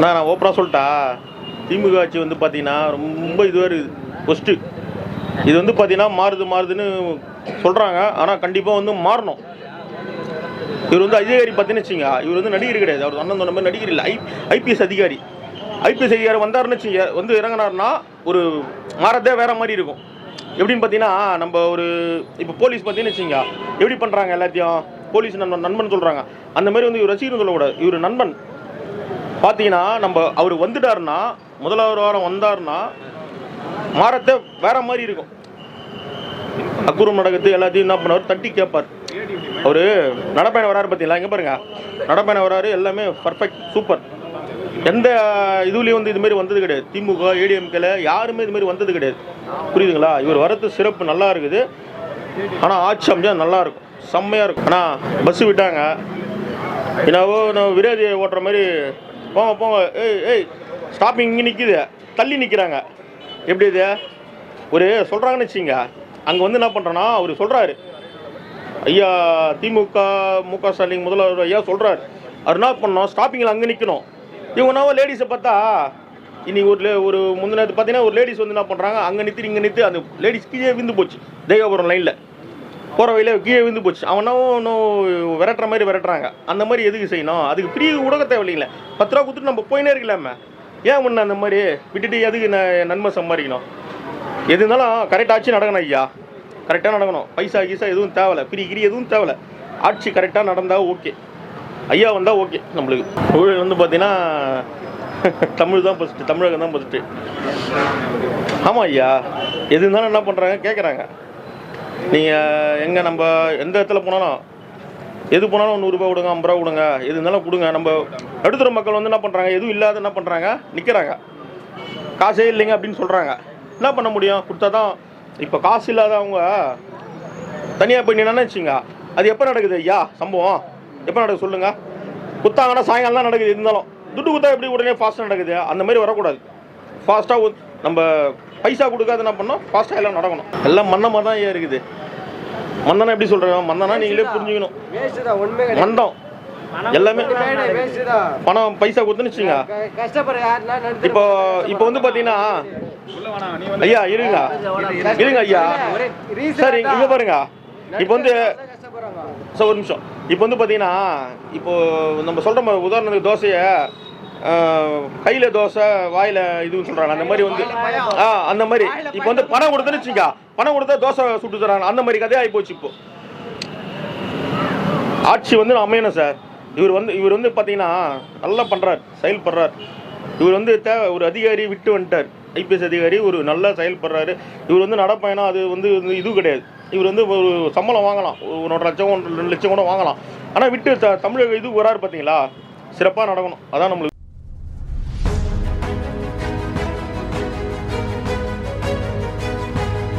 நான் நான் ஓப்பனாக சொல்லிட்டா திமுக ஆட்சி வந்து பார்த்தீங்கன்னா ரொம்ப இதுவாக இருக்குது. ஃபஸ்ட்டு இது வந்து பார்த்தீங்கன்னா மாறுது மாறுதுன்னு சொல்கிறாங்க ஆனால் கண்டிப்பாக வந்து மாறணும். இவர் வந்து அதிகாரி பார்த்தீங்கன்னு வச்சுங்க இவர் வந்து நடிகர் கிடையாது. அவர் அண்ணன் சொன்ன மாதிரி நடிகர் இல்லை. ஐ ஐபிஎஸ் அதிகாரி. ஐபிஎஸ் அதிகாரி வந்தாருன்னு வச்சுங்க வந்து இறங்கினாருன்னா ஒரு மாறதே வேறு மாதிரி இருக்கும். எப்படின்னு பார்த்தீங்கன்னா நம்ம ஒரு இப்போ போலீஸ் பார்த்தீங்கன்னு வச்சுங்க எப்படி பண்ணுறாங்க எல்லாத்தையும்? போலீஸ் நண்பன் நண்பன் சொல்கிறாங்க அந்த மாதிரி வந்து இவர் ரசிகர்னு சொல்லக்கூடாது. இவர் நண்பன். பார்த்தீங்கன்னா நம்ம அவர் வந்துட்டாருன்னா முதலாவது வாரம் வந்தாருன்னா மாறத்தை வேற மாதிரி இருக்கும். அக்குரம் நடக்குது எல்லாத்தையும் என்ன பண்ணுவார்? தட்டி கேட்பார். அவர் நடப்பயணம் வராரு பார்த்தீங்களா இங்கே பாருங்க. நடப்பயணம் வராரு எல்லாமே பர்ஃபெக்ட் சூப்பர் எந்த இதுலேயும் வந்து இது மாதிரி வந்தது கிடையாது. திமுக ஏடிஎம்கேல யாருமே இதுமாரி வந்தது கிடையாது. புரியுதுங்களா? இவர் வரது சிறப்பு நல்லா இருக்குது. ஆனால் ஆட்சி அமைச்சா நல்லா இருக்கும். செம்மையாக இருக்கும். ஆனால் பஸ்ஸு விட்டாங்க. என்னவோ நான் விரோதியை ஓட்டுற மாதிரி போங்க போங்க. ஏய் ஏய் ஸ்டாப்பிங் இங்கே நிற்கிது தள்ளி நிற்கிறாங்க எப்படி இது? ஒரு சொல்கிறாங்கன்னு வச்சுங்க அங்கே வந்து என்ன பண்ணுறோன்னா அவர் சொல்கிறாரு ஐயா திமுக மு க ஸ்டாலின் முதல்வர் ஐயா சொல்கிறாரு அவர் என்ன பண்ணோம் ஸ்டாப்பிங்கில் அங்கே நிற்கணும் இவங்க லேடிஸை பார்த்தா இன்னைக்கு ஒரு லே- ஒரு முந்தின பார்த்தீங்கன்னா ஒரு லேடிஸ் வந்து என்ன பண்ணுறாங்க அங்கே நிறுத்தி இங்கே நிறுத்தி அந்த லேடிஸ் கீழே விந்து போச்சு. தேவபுரம் லைனில் போகிற வழியில கீழே விழுந்து போச்சு. அவனும் இன்னும் விரட்டுற மாதிரி விரட்டுறாங்க. அந்த மாதிரி எதுக்கு செய்யணும்? அதுக்கு ஃப்ரீ உடக தேவையில்லைங்களே பத்து ரூபா கொடுத்துட்டு நம்ம போயினே இருக்கலாமே. ஏன் முன்ன அந்த மாதிரி விட்டுட்டு எதுக்கு நன்மை சம்பாதிக்கணும்? எது இருந்தாலும் கரெக்டாக ஆட்சி நடக்கணும் ஐயா. கரெக்டாக நடக்கணும். பைசா கீசா எதுவும் தேவையில்ல. ஃப்ரீ கிரி எதுவும் தேவையில்ல. ஆட்சி கரெக்டாக நடந்தால் ஓகே. ஐயா வந்தால் ஓகே நம்மளுக்கு. ஊழல் வந்து பார்த்தீங்கன்னா தமிழ் தான் ஃபஸ்ட்டு தமிழகம் தான் ஃபஸ்ட்டு ஆமாம் ஐயா. எது இருந்தாலும் என்ன பண்ணுறாங்க கேட்குறாங்க நீங்கள் எங்கே நம்ம எந்த இடத்துல போனாலும் எது போனாலும் நூறுரூபா கொடுங்க ஐம்பது ரூபா கொடுங்க எது இருந்தாலும் கொடுங்க. நம்ம நடுத்தர மக்கள் வந்து என்ன பண்ணுறாங்க எதுவும் இல்லாத என்ன பண்ணுறாங்க நிற்கிறாங்க காசே இல்லைங்க அப்படின்னு சொல்கிறாங்க என்ன பண்ண முடியும்? கொடுத்தா தான் இப்போ காசு இல்லாதவங்க தனியாக போய் நினைச்சிங்க வச்சுங்க அது எப்போ நடக்குது ஐயா? சம்பவம். எப்போ நடக்குது சொல்லுங்கள் குத்தாங்கன்னா சாயங்காலம் தான் நடக்குது இருந்தாலும். துட்டு குத்தா எப்படி உடனே ஃபாஸ்ட்டாக நடக்குது? அந்த மாதிரி வரக்கூடாது. ஃபாஸ்ட்டாக நம்ம பைசா கொடுக்காத என்ன பண்ணோம் ஃபாஸ்ட்டாக எல்லாம் நடக்கணும். எல்லாம் மன்னமாக தான் ஐயா இருக்குது. மந்தனா எப்படி சொல்கிறேன் மந்தனா நீங்களே புரிஞ்சுக்கணும். மந்தம் எல்லாமே பணம் பைசா கொடுத்துன்னு இப்போ இப்போ வந்து பார்த்தீங்கன்னா ஐயா இருங்க. இருங்க ஐயா. சார். இங்க பாருங்க. இப்போ வந்து சார் ஒரு நிமிஷம். இப்போ வந்து பார்த்தீங்கன்னா இப்போ நம்ம சொல்கிற மாதிரி உதாரணத்துக்கு தோசையை கையில் தோசை வாயில் இதுன்னு சொல்கிறாங்க அந்த மாதிரி வந்து ஆ அந்த மாதிரி. இப்போ வந்து பணம் கொடுத்துன்னு வச்சுக்கா பணம் கொடுத்தா தோசை சுட்டு தராங்க. அந்த மாதிரி கதையாக ஆகிப்போச்சு இப்போ. ஆட்சி வந்து அமையணும் சார். இவர் வந்து இவர் வந்து பார்த்தீங்கன்னா நல்லா பண்ணுறார் செயல்படுறார். இவர் வந்து தேவை ஒரு அதிகாரி விட்டு வந்துட்டார். ஐபிஎஸ் அதிகாரி ஒரு நல்லா செயல்படுறாரு. இவர் வந்து நடப்பயணம் அது வந்து இது கிடையாது. இவர் வந்து ஒரு சம்பளம் வாங்கலாம். ஒரு ஒன்றரை லட்சம் ஒன்று ரெண்டு லட்சம் கூட வாங்கலாம். ஆனால் விட்டு த தமிழக இது வராரு பார்த்தீங்களா சிறப்பாக நடக்கணும். அதான் நம்மளுக்கு